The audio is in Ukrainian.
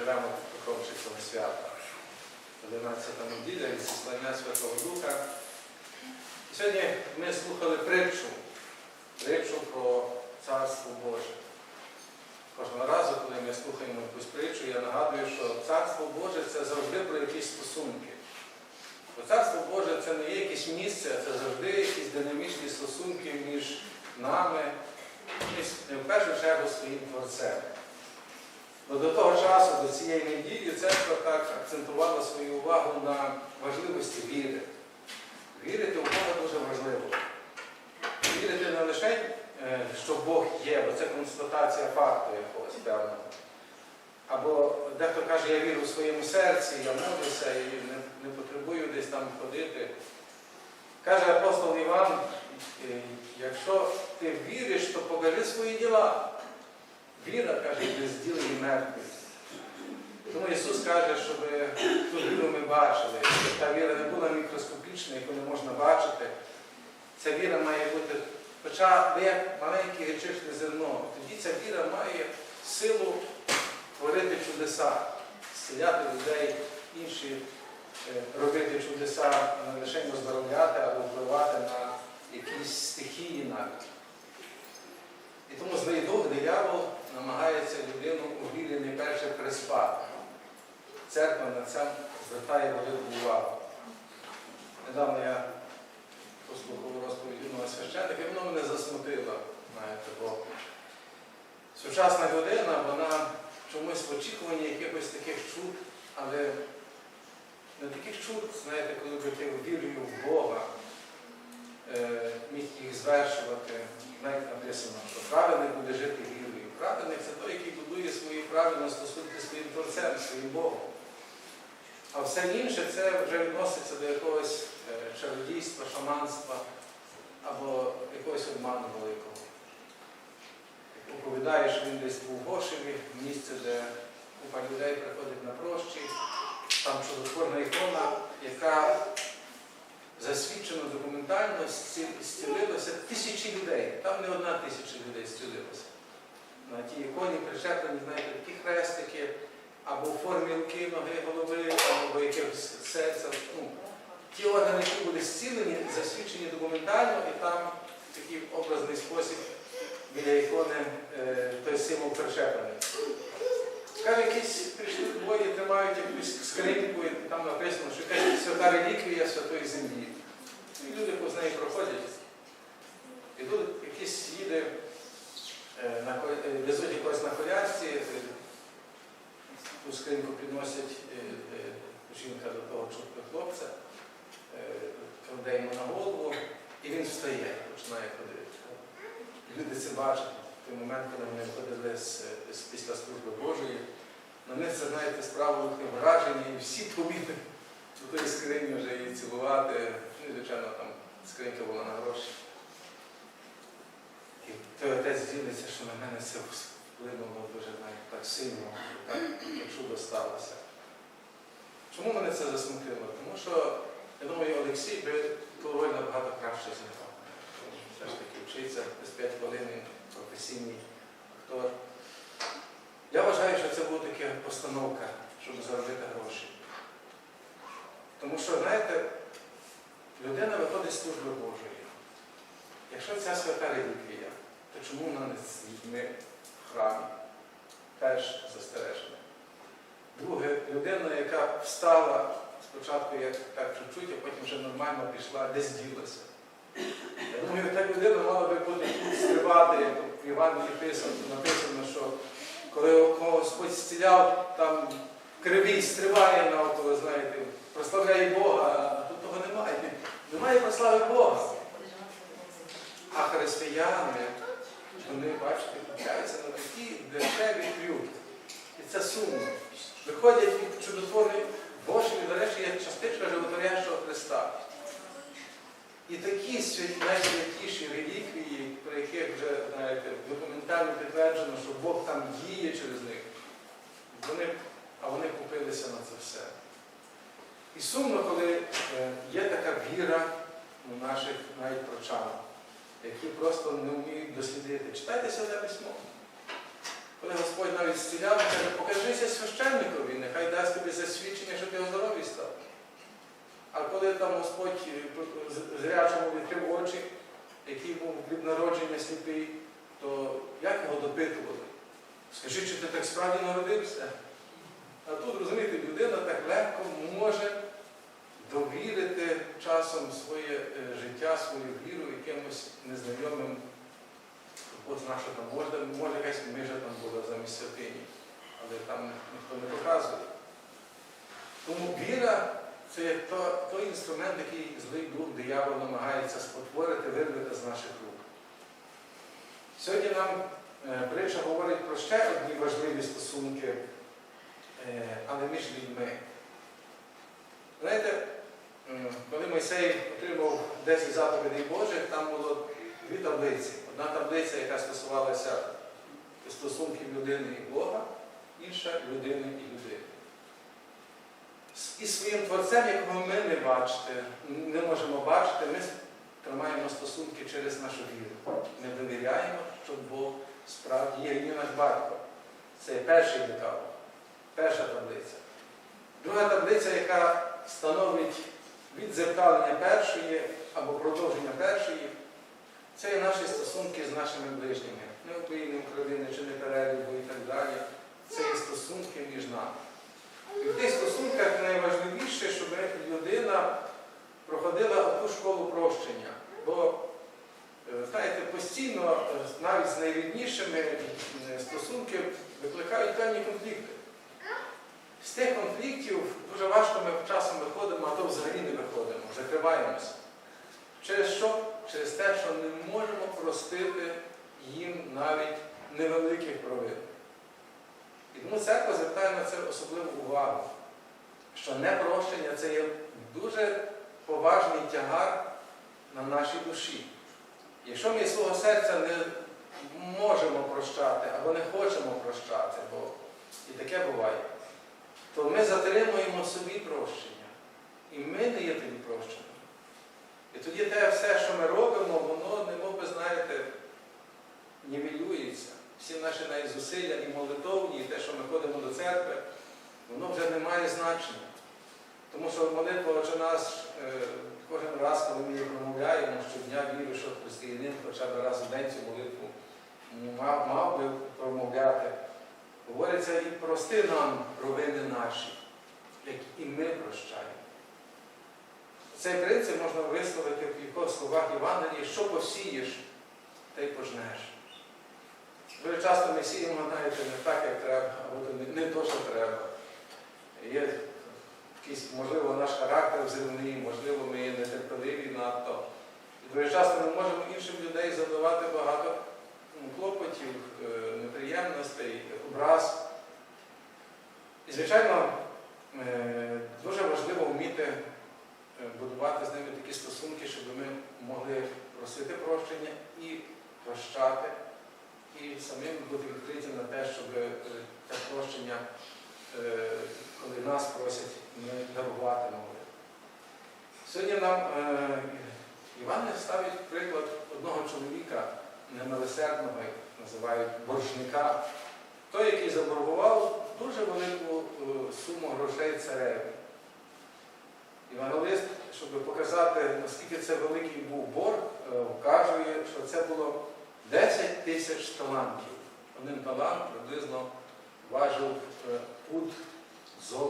живемо покровчі цього свята. 11 неділя від Слання Святого Духа. Сьогодні ми слухали притчу, притчу про Царство Боже. Кожного разу, коли ми слухаємо якусь притчу, я нагадую, що Царство Боже це завжди про якісь стосунки. Бо Царство Боже це не є якесь місце, це завжди якісь динамічні стосунки між нами, між, в першу чергу своїм Творцем. Бо до того часу, до цієї неділі, церква так акцентувала свою увагу на важливості віри. Вірити в Бога дуже важливо. Вірити не лише, е, що Бог є, бо це констатація факту якогось певного. Або дехто каже, я вірю в своєму серці, я молюся і не, не потребую десь там ходити. Каже апостол Іван, якщо ти віриш, то покажи свої діла. Віра, каже, без діл. Тому Ісус каже, щоб ту віру ми бачили, щоб та віра не була мікроскопічна, яку не можна бачити. Ця віра має бути, хоча би як маленьке гречишне зерно, тоді ця віра має силу творити чудеса, зціляти людей, інші е, робити чудеса, не лише оздоровляти або впливати на якісь стихії навіть. І тому злий дух, диявол намагається людину у вірі найперше приспати. Церква на це звертає велику увагу. Недавно я послухав розповідь одного священника, і воно мене засмутило. Знаєте, бо сучасна людина, вона чомусь в очікуванні якихось таких чуд, але не таких чуд, знаєте, коли би ти вірою в Бога е, міг їх звершувати. Навіть написано, що праведник буде жити. Праведник це той, який будує свої правильні стосунки своїм Творцем, своїм Богом. А все інше це вже відноситься до якогось е, чародійства, шаманства або якогось обману великого. Оповідає, що він десь був в Гошеві, місце, де купа людей приходить на прощі, там чудотворна ікона, яка засвідчено документально зці- зцілилося тисячі людей. Там не одна тисяча людей зцілилося. На тій іконі причеплені, знаєте, такі хрестики, або в формі руки, ноги, голови, або якихось серця. Ну, ті органи, які були зцілені, засвідчені документально, і там в такий образний спосіб біля ікони е, той символ причеплений. Скаже, якісь прийшли двоє, тримають якусь скриньку, і там написано, що якась свята реліквія святої землі. І люди повз неї проходять. І тут якийсь їде, везуть якогось на колясці, е, ту скриньку підносять е, е, жінка до того хлопця, е, кладе йому на голову, і він встає, починає ходити. Люди це бачать в той момент, коли вони виходили з, з- після служби Божої. На них це, знаєте, справа враження, і всі повіли до тої скрині вже її цілувати. Ну звичайно, там скринька була на гроші. І той отець ділиться, що на мене це вплинуло дуже навіть так сильно, так чудо сталося. Чому мене це засмутило? Тому що, я думаю, Олексій би ту роль набагато краще зіграв. Все ж таки вчиться десь 5 хвилин, професійний актор. Я вважаю, що це була така постановка, щоб заробити гроші. Тому що, знаєте, людина виходить з служби Божої. Якщо ця свята реліквія, то чому вона не з людьми в храмі? Теж застереження. Друге, людина, яка встала спочатку як так чуть-чуть, а потім вже нормально пішла, десь ділася. Я думаю, та людина мала би бути тут стрибати, як в Івангелії написано, написано, що коли Господь зціляв, там кривій стрибає навколо, знаєте, прославляє Бога, а тут того немає. Немає прослави Бога. А християни, вони, бачите, купляються на такі дешеві трюки. І це сумно. Виходять від чудотворної Божої, до речі, як частичка животворящого Христа. І такі святі, найсвятіші реліквії, про яких вже знаєте, документально підтверджено, що Бог там діє через них, вони, а вони купилися на це все. І сумно, коли е, є така віра у наших навіть прочан, які просто не вміють дослідити. Читайте святе письмо. Коли Господь навіть зціляв, каже, покажися священникові, нехай дасть тобі засвідчення, що ти здоровий став. А коли там Господь е, зрячому відкрив очі, який був від народження сліпий, то як його допитували? Скажи, чи ти так справді народився? А тут, розумієте, людина так легко може довірити часом своє е, життя, свою віру якимось незнайомим. Бог зна, що там може, може якась межа там була замість святині, але там ніхто не показує. Тому віра це то- той інструмент, який злий дух диявол намагається спотворити, вирвати з наших рук. Сьогодні нам е, притча говорить про ще одні важливі стосунки, е, але між людьми. Знаєте, коли Мойсей отримав 10 заповідей Божих, там було дві таблиці. Одна таблиця, яка стосувалася стосунків людини і Бога, інша людини і людини. І своїм творцем, якого ми не бачите, не можемо бачити, ми тримаємо стосунки через нашу віру. Ми довіряємо, що Бог справді є наш батько. Це перший детал, перша таблиця. Друга таблиця, яка становить відзеркалення першої або продовження першої, це є наші стосунки з нашими ближніми. Не України, України чи не перелюбу і так далі. Це є стосунки між нами. І в тих стосунках найважливіше, щоб людина проходила ту школу прощення. Бо, е, знаєте, постійно, е, навіть з найріднішими е, стосунки викликають певні конфлікти. З тих конфліктів дуже важко ми часом виходимо, а то взагалі не виходимо, закриваємося. Через що? Через те, що не можемо простити їм навіть невеликих провин. І тому церква звертає на це особливу увагу, що непрощення це є дуже поважний тягар на нашій душі. Якщо ми свого серця не можемо прощати або не хочемо прощати, бо і таке буває, то ми затримуємо собі прощення. І ми не є тоді прощені. І тоді те все, що ми робимо, воно, немов би, знаєте, нівелюється. Всі наші навіть зусилля і молитовні, і те, що ми ходимо до церкви, воно вже не має значення. Тому що молитва «Отче наш» е, кожен раз, коли ми її промовляємо, щодня вірю, що християнин хоча б раз в день цю молитву мав, мав би промовляти. Говориться і прости нам провини наші, як і ми прощаємо. Цей принцип можна висловити в кількох словах Євангелії, що посієш, те й пожнеш. Дуже часто ми сіємо, знаєте, не так, як треба, або не, то, що треба. Є якийсь, можливо, наш характер взривний, можливо, ми є нетерпеливі надто. Дуже часто ми можемо іншим людей задавати багато ну, клопотів, е, неприємностей, образ. І, звичайно, е, дуже важливо вміти е, будувати з ними такі стосунки, щоб ми могли просити прощення і прощати, і самим бути відкриті на те, щоб це прощення, коли нас просять, ми дарувати могли. Сьогодні нам Іван ставить приклад одного чоловіка, немилосердного, називають боржника, той, який заборгував дуже велику е, суму грошей цареві. Євангелист, щоб показати, наскільки це великий був борг, е, вказує, що це було 10 тисяч талантів. Один талант приблизно важив е, пуд золота.